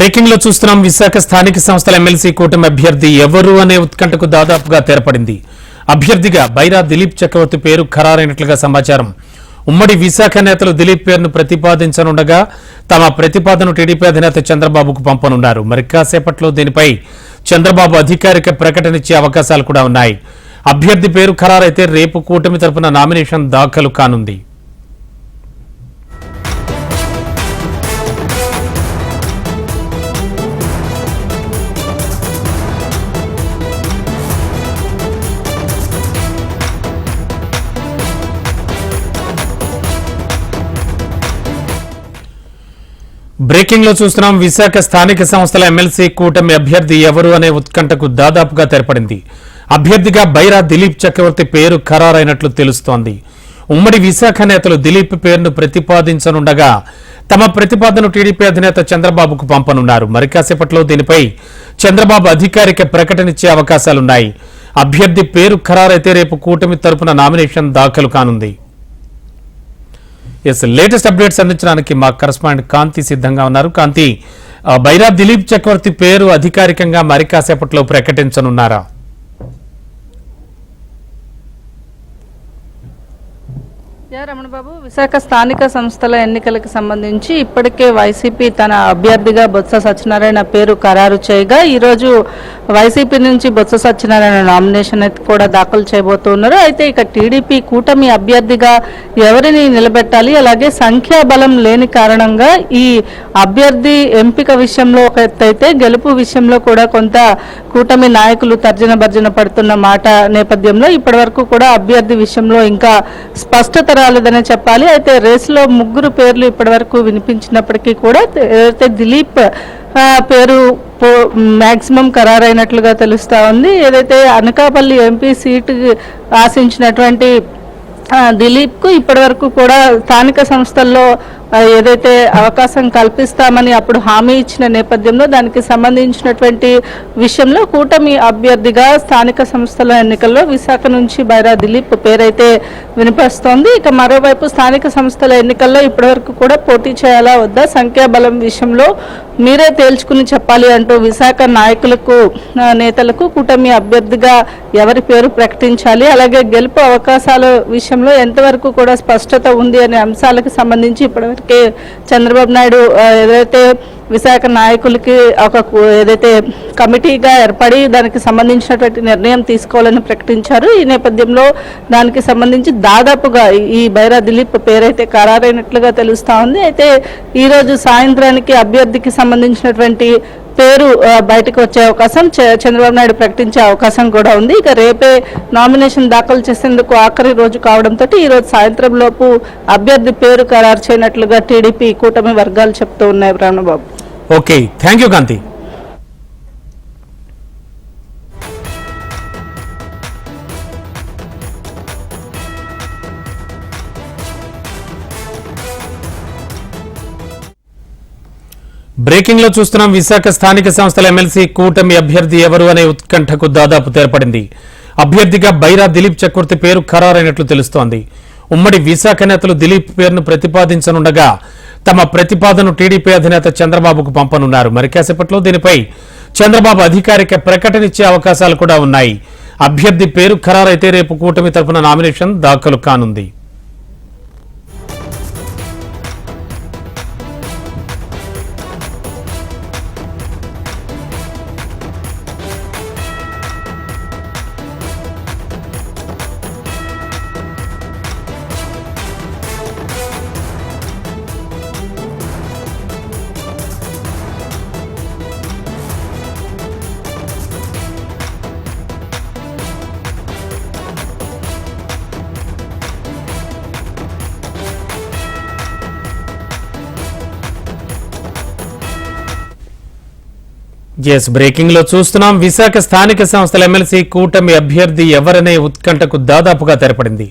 బ్రేకింగ్లో చూస్తున్నాం విశాఖ స్థానిక సంస్థల ఎమ్మెల్సీ కూటమి అభ్యర్థి ఎవరు అనే ఉత్కంఠకు దాదాపుగా తెరపడింది. అభ్యర్థిగా బైరా దిలీప్ చక్రవర్తి పేరు ఖరారైనట్లుగా సమాచారం. ఉమ్మడి విశాఖ నేతలు దిలీప్ పేరును ప్రతిపాదించనుండగా తమ ప్రతిపాదన టీడీపీ అధినేత చంద్రబాబుకు పంపనున్నారు. మరి కాసేపట్లో దీనిపై చంద్రబాబు అధికారిక ప్రకటన ఇచ్చే అవకాశాలు కూడా ఉన్నాయి. అభ్యర్థి పేరు ఖరారైతే రేపు కూటమి తరపున నామినేషన్ దాఖలు కానుంది. బ్రేకింగ్లో చూస్తున్నాం విశాఖ స్థానిక సంస్థల ఎమ్మెల్సీ కూటమి అభ్యర్థి ఎవరు అనే ఉత్కంఠకు దాదాపుగా తెరపడింది. అభ్యర్థిగా బైరా దిలీప్ చక్రవర్తి పేరు ఖరారైనట్లు తెలుస్తోంది. ఉమ్మడి విశాఖ నేతలు దిలీప్ పేరును ప్రతిపాదించనుండగా తమ ప్రతిపాదన టీడీపీ అధినేత చంద్రబాబుకు పంపనున్నారు. మరి కాసేపట్లో దీనిపై చంద్రబాబు అధికారిక ప్రకటన ఇచ్చే అవకాశాలున్నాయి. అభ్యర్థి పేరు ఖరారైతే రేపు కూటమి తరపున నామినేషన్ దాఖలు కానుంది. ఎస్ లేటెస్ట్ అప్డేట్స్ అందించడానికి మా కరస్పాండెంట్ కాంతి సిద్ధంగా ఉన్నారు. కాంతి భైరా బైరా దిలీప్ చక్రవర్తి పేరు అధికారికంగా మరి కాసేపట్లో ప్రకటించనున్నారా? యా రమణబాబు విశాఖ స్థానిక సంస్థల ఎన్నికలకు సంబంధించి ఇప్పటికే వైసీపీ తన అభ్యర్థిగా బొత్స సత్యనారాయణ పేరు ఖరారు చేయగా ఈరోజు వైసీపీ నుంచి బొత్స సత్యనారాయణ నామినేషన్ కూడా దాఖలు చేయబోతున్నారు. అయితే ఇక టీడీపీ కూటమి అభ్యర్థిగా ఎవరిని నిలబెట్టాలి? అలాగే సంఖ్యాబలం లేని కారణంగా ఈ అభ్యర్థి ఎంపిక విషయంలో ఒక ఎత్తైతే గెలుపు విషయంలో కూడా కొంత కూటమి నాయకులు తర్జన భర్జన పడుతున్న మాట నేపథ్యంలో ఇప్పటివరకు కూడా అభ్యర్థి విషయంలో ఇంకా స్పష్టత రాలేదనే చెప్పాలి. అయితే రేసులో ముగ్గురు పేర్లు ఇప్పటివరకు వినిపించినప్పటికీ కూడా ఏదైతే దిలీప్ పేరు పేరు మ్యాక్సిమం ఖరారైనట్లుగా తెలుస్తూ ఉంది. ఏదైతే అనకాపల్లి ఎంపీ సీటు ఆశించినటువంటి దిలీప్కు ఇప్పటివరకు కూడా స్థానిక సంస్థల్లో ఏదైతే అవకాశం కల్పిస్తామని అప్పుడు హామీ ఇచ్చిన నేపథ్యంలో దానికి సంబంధించినటువంటి విషయంలో కూటమి అభ్యర్థిగా స్థానిక సంస్థల ఎన్నికల్లో విశాఖ నుంచి బైరా దిలీప్ పేరైతే వినిపిస్తోంది ఇక మరోవైపు స్థానిక సంస్థల ఎన్నికల్లో ఇప్పటివరకు కూడా పోటీ చేయాలా వద్దా? సంఖ్యాబలం విషయంలో మీరే తేల్చుకుని చెప్పాలి అంటూ విశాఖ నాయకులకు నేతలకు కూటమి అభ్యర్థిగా ఎవరి పేరు ప్రకటించాలి? అలాగే గెలుపు అవకాశాల విషయంలో ఎంతవరకు కూడా స్పష్టత ఉంది అనే అంశాలకు సంబంధించి ఇప్పటివరకు చంద్రబాబు నాయుడు ఏదైతే విశాఖ నాయకులకి ఒక ఏదైతే కమిటీగా ఏర్పడి దానికి సంబంధించినటువంటి నిర్ణయం తీసుకోవాలని ప్రకటించారు. ఈ నేపథ్యంలో దానికి సంబంధించి దాదాపుగా ఈ- బైరా దిలీప్ పేరైతే ఖరారైనట్లుగా తెలుస్తూ ఉంది. అయితే ఈ రోజు సాయంత్రానికి అభ్యర్థికి సంబంధించినటువంటి పేరు బయటకు వచ్చే అవకాశం చ- చంద్రబాబు నాయుడు ప్రకటించే అవకాశం కూడా ఉంది. ఇక రేపే నామినేషన్ దాఖలు చేసేందుకు ఆఖరి రోజు కావడంతో ఈ రోజు సాయంత్రం లోపు అభ్యర్థి పేరు ఖరారు చేయనట్లుగా టీడీపీ కూటమి వర్గాలు చెప్తూ ఉన్నాయి Ramababu okay. Thank you Kanthi. బ్రేకింగ్లో చూస్తున్నాం విశాఖ స్థానిక సంస్థల ఎమ్మెల్సీ కూటమి అభ్యర్థి ఎవరు అనే ఉత్కంఠకు దాదాపు తెరపడింది. అభ్యర్థిగా బైరా దిలీప్ చక్రవర్తి పేరు ఖరారైనట్లు తెలుస్తోంది. ఉమ్మడి విశాఖ నేతలు దిలీప్ పేరును ప్రతిపాదించనుండగా తమ ప్రతిపాదన టీడీపీ అధినేత చంద్రబాబుకు పంపనున్నారు. మరి కాసేపట్లో దీనిపై చంద్రబాబు అధికారిక ప్రకటన ఇచ్చే అవకాశాలు కూడా ఉన్నాయి. అభ్యర్థి పేరు ఖరారైతే రేపు కూటమి తరపున నామినేషన్ దాఖలు కానుంది. ఎస్ బ్రేకింగ్లో చూస్తున్నాం. విశాఖ స్థానిక సంస్థల ఎమ్మెల్సీ కూటమి అభ్యర్థి ఎవరనే ఉత్కంఠకు దాదాపుగా తెరపడింది.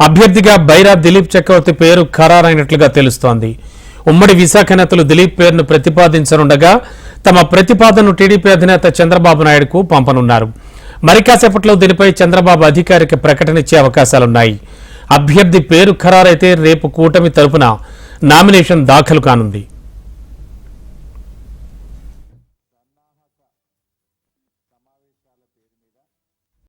అభ్యర్థిగా బైరా దిలీప్ చక్రవర్తి పేరు ఖరారైనట్లుగా తెలుస్తోంది. ఉమ్మడి విశాఖ నేతలు దిలీప్ పేరును ప్రతిపాదించనుండగా తమ ప్రతిపాదనను టీడీపీ అధినేత చంద్రబాబు నాయుడుకు పంపనున్నారు. మరి కాసేపట్లో దీనిపై చంద్రబాబు అధికారిక ప్రకటన ఇచ్చే అవకాశాలున్నాయి. అభ్యర్థి పేరు ఖరారైతే రేపు కూటమి తరపున నామినేషన్ దాఖలు కానుంది.